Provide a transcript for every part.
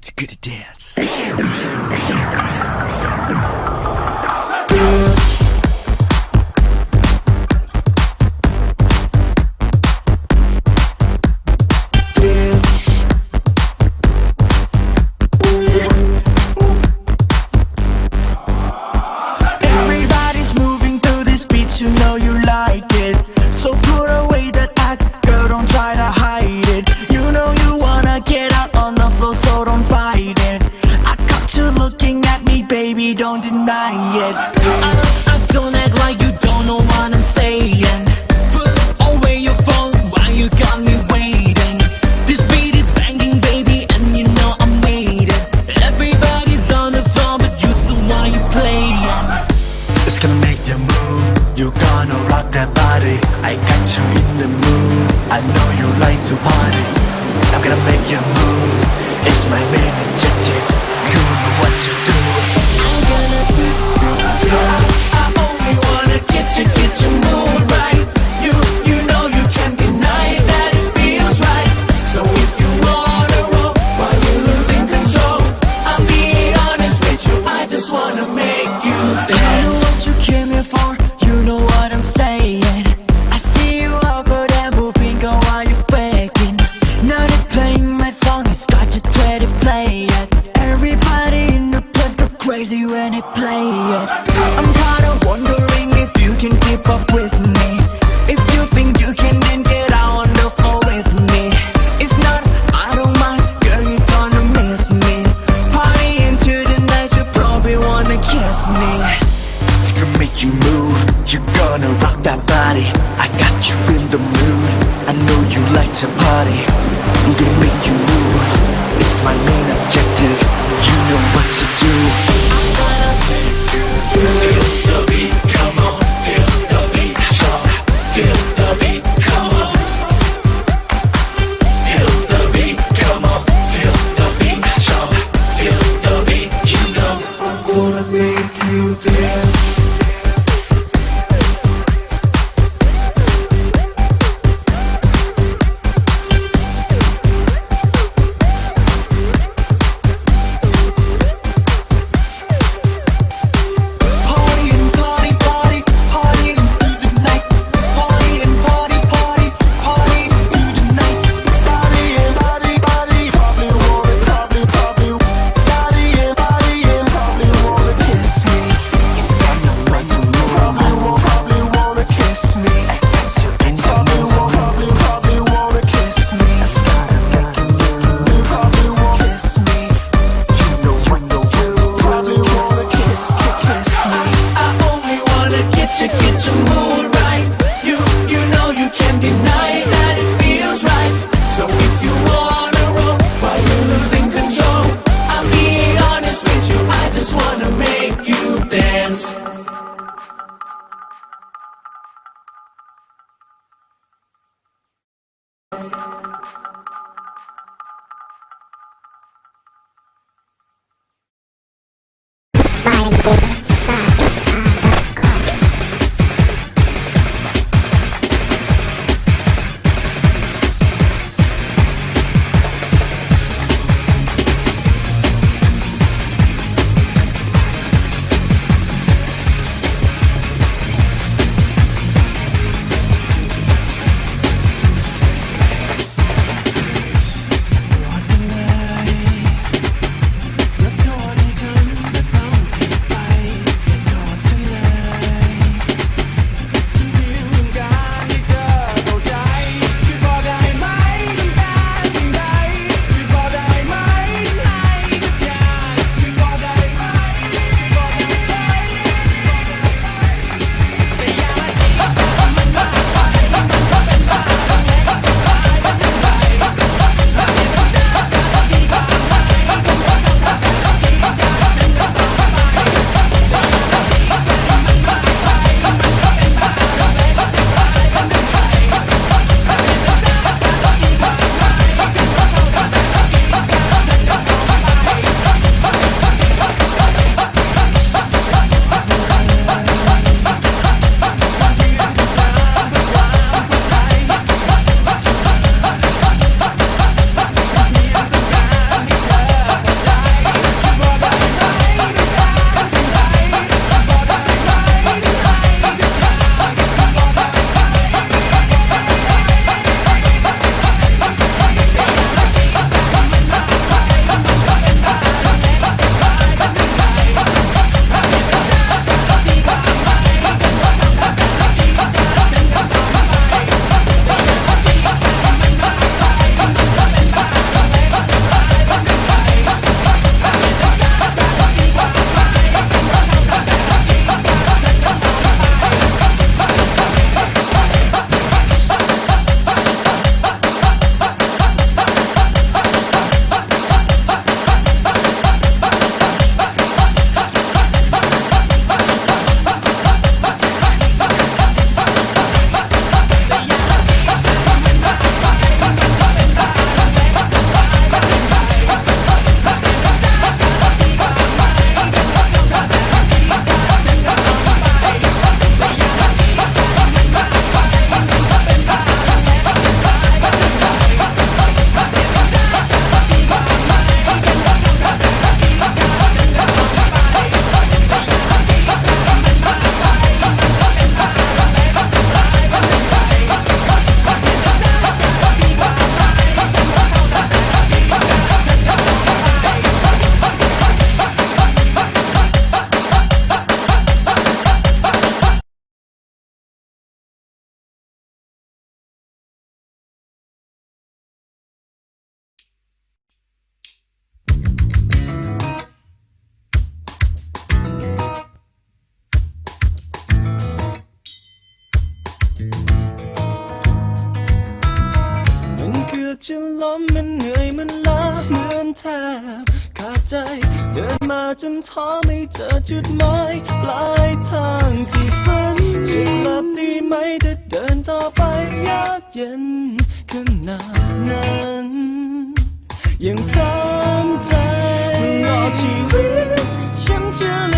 It's good to dance. Everybody's moving to this beat, you know you like it. So put away that act, girl, don't try to hide it. You know you baby, don't deny it. I, I don't act like you don't know what I'm saying. Put away your phone while you got me waiting. This beat is banging, baby, and you know I'm waiting. Everybody's on the floor, but you still want you playing. It's gonna make you move. You're gonna rock that body. I got you in the mood. I know you like to party. I'm gonna make you move. It's my main objective. You know what to do. you move body. I got you in the mood. I know you like to party. I'm gonna make you move. It's my main objective. dance. Mind ทบขาดใจ เดินมาจนท้อไม่เจอจุดหมายปลายทางที่ฝันจะหลับดีไหมถ้าเดินต่อไปยากเย็นขนาดนั้นยังทำใจรอชีวิตฉันเชื่อ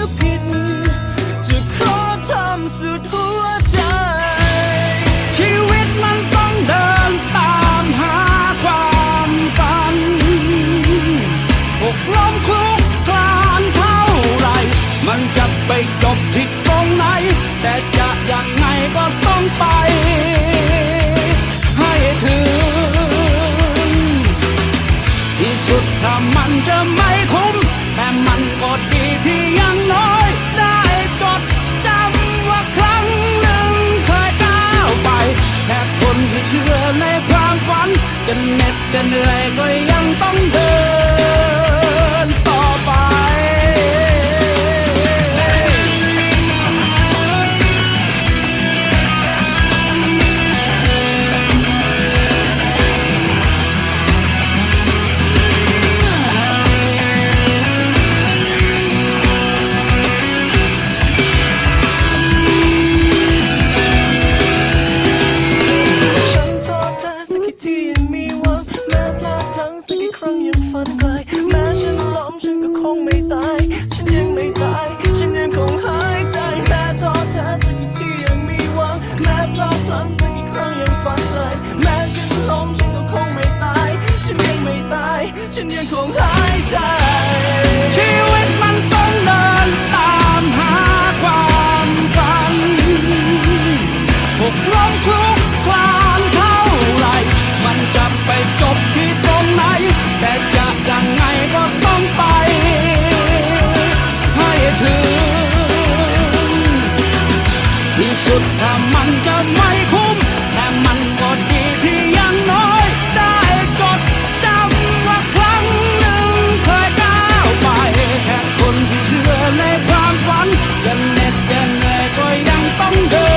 อ like ในความฝันยันเน็ตยันเหนื่อยก็ยังต้องเดิน